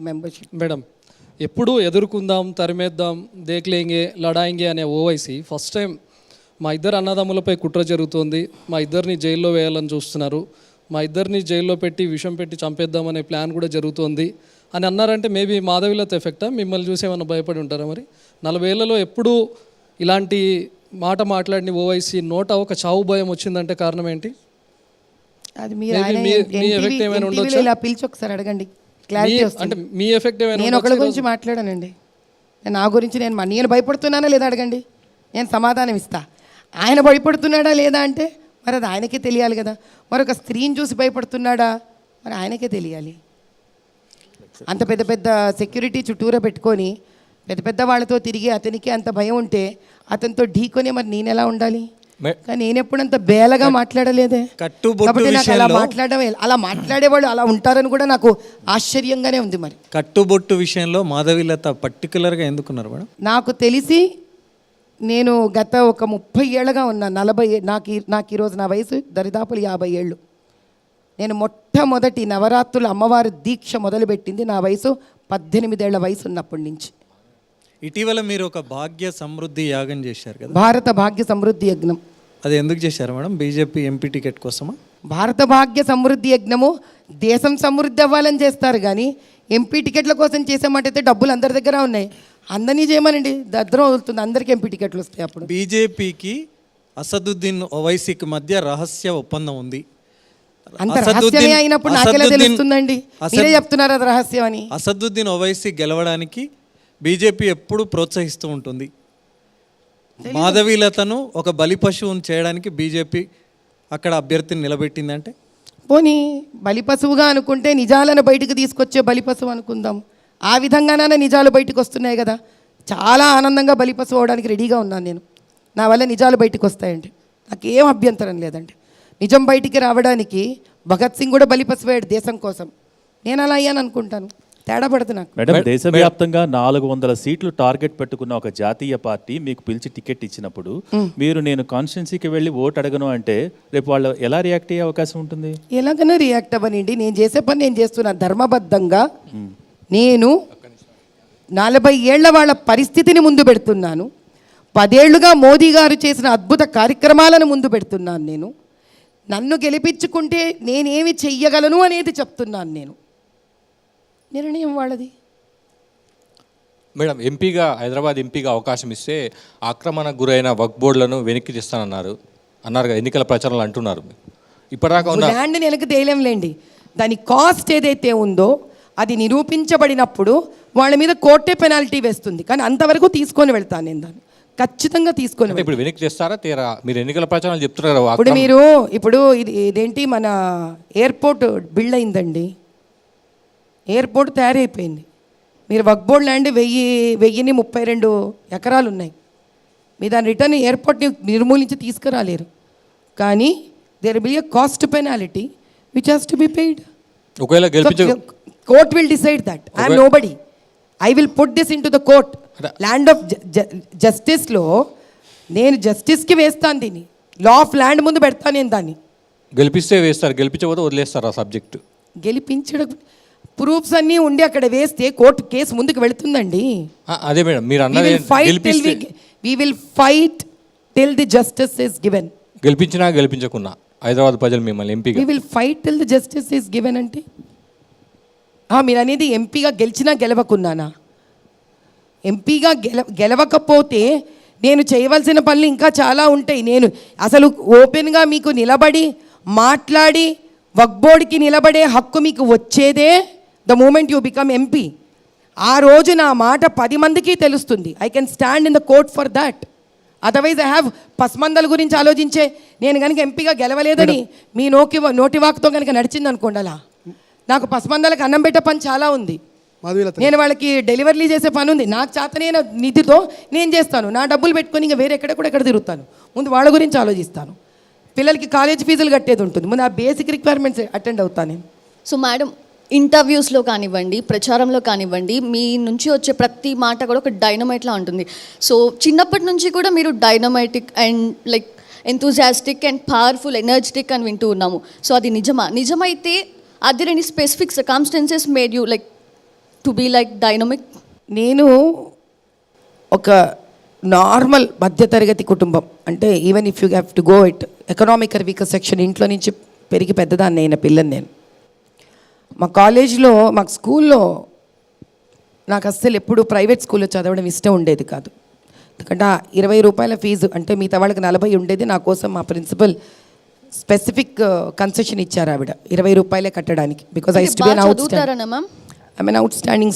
Membership madam ఎప్పుడు ఎదుర్కొందాం తరిమేద్దాం దేక్లేంగే లడాయింగే అనే Owaisi first time మా ఇద్దరు అన్నదమ్ములపై కుట్ర జరుగుతోంది. మా ఇద్దరిని జైల్లో వేయాలని చూస్తున్నారు. మా ఇద్దరిని జైల్లో పెట్టి విషం పెట్టి చంపేద్దామనే ప్లాన్ కూడా జరుగుతోంది. అని అన్నారంటే మేబీ మాధవిలత ఎఫెక్టా? మిమ్మల్ని చూసి ఏమైనా భయపడి ఉంటారా మరి? నలభై ఏళ్ళలో ఎప్పుడు ఇలాంటి మాట మాట్లాడిన ఓవైసీ నోట ఒక చావు భయం వచ్చిందంటే కారణం ఏంటి? అది మీరు పిలిచి ఒకసారి అడగండి. క్లారిటీ అంటే మీ ఎఫెక్ట్ నేను ఒకళ్ళ గురించి మాట్లాడానండి. నా గురించి నేను నేను భయపడుతున్నానా లేదా అడగండి. నేను సమాధానం ఇస్తా. ఆయన భయపడుతున్నాడా లేదా అంటే మరి అది ఆయనకే తెలియాలి కదా. మరొక స్త్రీని చూసి భయపడుతున్నాడా? మరి ఆయనకే తెలియాలి. అంత పెద్ద పెద్ద సెక్యూరిటీ చుట్టూరా పెట్టుకొని పెద్ద పెద్ద వాళ్ళతో తిరిగి అతనికి అంత భయం ఉంటే అతనితో ఢీకొని మరి నేను ఎలా ఉండాలి? కానీ నేను ఎప్పుడు అంత బేలగా మాట్లాడలేదే. కట్టుబొట్టు కాబట్టి నాకు అలా మాట్లాడడం అలా మాట్లాడేవాళ్ళు అలా ఉంటారని కూడా నాకు ఆశ్చర్యంగానే ఉంది మరి. కట్టుబొట్టు విషయంలో మాధవిలత పర్టికులర్గా ఎందుకున్నారు మేడం? నాకు తెలిసి నేను గత ఒక ముప్పై ఏళ్ళగా ఉన్నా నలభై నాకు నాకు ఈరోజు నా వయసు దరిదాపులు యాభై ఏళ్ళు. నేను మొట్టమొదటి నవరాత్రుల అమ్మవారి దీక్ష మొదలుపెట్టింది నా వయసు పద్దెనిమిదేళ్ళ వయసు ఉన్నప్పటి నుంచి. ఇటీవల మీరు ఒక భాగ్య సమృద్ధి యాగం చేశారు కదా. భారత భాగ్య సమృద్ధి యజ్ఞం. అది ఎందుకు చేశారు మేడం? బీజేపీ ఎంపీ టికెట్ కోసమా? భారత భాగ్య సమృద్ధి యజ్ఞము దేశం సమృద్ధి అవ్వాలని చేస్తారు కానీ ఎంపీ టికెట్ల కోసం చేసామంటే డబ్బులు అందరి దగ్గర ఉన్నాయి. అందరినీ చేయమనండి. దద్రం అవుతుంది. అందరికీ ఎంపీ టికెట్లు వస్తాయి అప్పుడు. బీజేపీకి అసదుద్దీన్ ఓవైసీకి మధ్య రహస్య ఒప్పందం ఉంది. అంత అసదుద్దీన్- రహస్యమే అయినప్పుడు నాకెలా తెలుస్తుందండి? మీరే చెప్తున్నారు అది రహస్యం అని. అసదుద్దీన్ ఓవైసీ గెలవడానికి బీజేపీ ఎప్పుడు ప్రోత్సహిస్తూ ఉంటుంది. మాధవీలతను ఒక బలి పశువును చేయడానికి బీజేపీ అక్కడ అభ్యర్థిని నిలబెట్టిందంటే? పోనీ బలి పశువుగా అనుకుంటే నిజాలను బయటకు తీసుకొచ్చే బలి పశువు అనుకుందాం. ఆ విధంగానే నిజాలు బయటకు వస్తున్నాయి కదా. చాలా ఆనందంగా బలి పశువు అవడానికి రెడీగా ఉన్నాను నేను. నా వల్ల నిజాలు బయటకు వస్తాయండి నాకేం అభ్యంతరం లేదండి. నిజం బయటికి రావడానికి భగత్ సింగ్ కూడా బలి పశువయ్యాడు దేశం కోసం. నేను అలా అయ్యాను అనుకుంటాను. తేడా పడదు నాకు. మేడం దేశవ్యాప్తంగా నాలుగు వందల సీట్లు టార్గెట్ పెట్టుకున్న ఒక జాతీయ పార్టీ మీకు పిలిచి టికెట్ ఇచ్చినప్పుడు మీరు నేను కాన్స్టిట్యున్సీకి వెళ్ళి ఓట్ అడగను అంటే రేపు వాళ్ళు ఎలా రియాక్ట్ అయ్యే అవకాశం ఉంటుంది? ఎలాగైనా రియాక్ట్ అవ్వనండి నేను చేసే పని నేను చేస్తున్నాను ధర్మబద్ధంగా నేను నలభై ఏళ్ళ వాళ్ళ పరిస్థితిని ముందు పెడుతున్నాను. పదేళ్ళుగా మోదీ గారు చేసిన అద్భుత కార్యక్రమాలను ముందు పెడుతున్నాను నేను. నన్ను గెలిపించుకుంటే నేనేమి చెయ్యగలను అనేది చెప్తున్నాను నేను. నిర్ణయం వాళ్ళది. మేడం ఎంపీగా హైదరాబాద్ ఎంపీగా అవకాశం ఇస్తే ఆక్రమణకు గురైన వక్ బోర్డులను వెనక్కి తీస్తానన్నారు. అన్నారు ఎన్నికల ప్రచారంలో అంటున్నారు. ఇప్పటిదాకా ఉన్న ల్యాండ్ని వెనక్కి తేలేంలేండి. దాని కాస్ట్ ఏదైతే ఉందో అది నిరూపించబడినప్పుడు వాళ్ళ మీద కోర్టే పెనాల్టీ వేస్తుంది. కానీ అంతవరకు తీసుకొని వెళ్తాను నేను దాన్ని. ఖచ్చితంగా తీసుకొని ఇప్పుడు వెనక్కి తెస్తారా తీరా మీరు ఎన్నికల ప్రచారాలు చెప్తున్నారు ఇప్పుడు ఆక్రమణ- మీరు ఇప్పుడు ఇది ఇదేంటి మన ఎయిర్పోర్ట్ బిల్డ్ అయిందండి. ఎయిర్పోర్ట్ తయారైపోయింది. మీరు వక్బోర్డ్ ల్యాండ్ వెయ్యి వెయ్యిని ముప్పై రెండు ఎకరాలు ఉన్నాయి మీ దాని రిటర్న్ ఎయిర్పోర్ట్ని నిర్మూలించి తీసుకురాలేరు. కానీ there be a cost penalty which has to be paid ఒకవేళ గెలిపించ court will decide that I'm nobody I will put this in to the court land of జస్టిస్లో నేను జస్టిస్కి వేస్తాను దీన్ని. లా ఆఫ్ ల్యాండ్ ముందు పెడతాను నేను దాన్ని. గెలిపిస్తే వేస్తారు. గెలిపించకపోతే వదిలేస్తారు ఆ సబ్జెక్ట్ గెలిపించడం ప్రూఫ్స్ అన్నీ ఉండి అక్కడ వేస్తే కోర్టు కేసు ముందుకు వెళుతుందండి. అదే మేడం మీరు అన్నది fight till we will fight till the justice is given గెలిపించినా గెలిపించకున్నా హైదరాబాద్ ప్రజలు మిమ్మల్ని ఎంపీగా. We will fight till the justice is given అంటే? మీరు అనేది ఎంపీగా గెలిచినా గెలవకున్నానా? ఎంపీగా గెల గెలవకపోతే నేను చేయవలసిన పనులు ఇంకా చాలా ఉంటాయి. నేను అసలు ఓపెన్గా మీకు నిలబడి మాట్లాడి వక్బోర్డ్కి నిలబడే హక్కు మీకు వచ్చేదే the moment you become MP ఆ రోజు నా మాట పది మందికి తెలుస్తుంది. I can stand in the court for that otherwise I have పస్మందల గురించి ఆలోచించే నేను కనుక ఎంపీగా గెలవలేదని మీ నోకి నోటి వాక్తో కనుక నడిచింది అనుకోండి అలా నాకు పస్మందలకు అన్నం పెట్టే పని చాలా ఉంది. నేను వాళ్ళకి డెలివరీ చేసే పని ఉంది. నాకు చేతనైన నిధితో నేను చేస్తాను. నా డబ్బులు పెట్టుకొని ఇంకా వేరే ఎక్కడ కూడా ఎక్కడ తిరుగుతాను. ముందు వాళ్ళ గురించి ఆలోచిస్తాను. పిల్లలకి కాలేజ్ ఫీజులు కట్టేది ఉంటుంది. ముందు ఆ బేసిక్ రిక్వైర్మెంట్స్ అటెండ్ అవుతాను నేను. సో మేడం ఇంటర్వ్యూస్లో కానివ్వండి ప్రచారంలో కానివ్వండి మీ నుంచి వచ్చే ప్రతి మాట కూడా ఒక డైనమైట్లా ఉంటుంది. సో చిన్నప్పటి నుంచి కూడా మీరు dynamitic and like enthusiastic and powerful energetic అని వింటూ ఉన్నాము. సో అది నిజమా? నిజమైతే అది రెండు specific circumstances made you like to be like dynamic నేను ఒక నార్మల్ మధ్యతరగతి కుటుంబం. అంటే even if you have to go it economical weaker section ఇంట్లో నుంచి పెరిగి పెద్దదాన్ని అయిన పిల్లని నేను. మా కాలేజ్లో మాకు స్కూల్లో నాకు అస్సలు ఎప్పుడు ప్రైవేట్ స్కూల్లో చదవడం ఇష్టం ఉండేది కాదు. ఎందుకంటే ఇరవై రూపాయల ఫీజు అంటే మిగతా వాళ్ళకి నలభై ఉండేది నా కోసం మా ప్రిన్సిపల్ స్పెసిఫిక్ కన్సెషన్ ఇచ్చారు ఆవిడ. ఇరవై రూపాయలే కట్టడానికి because I I mean outstanding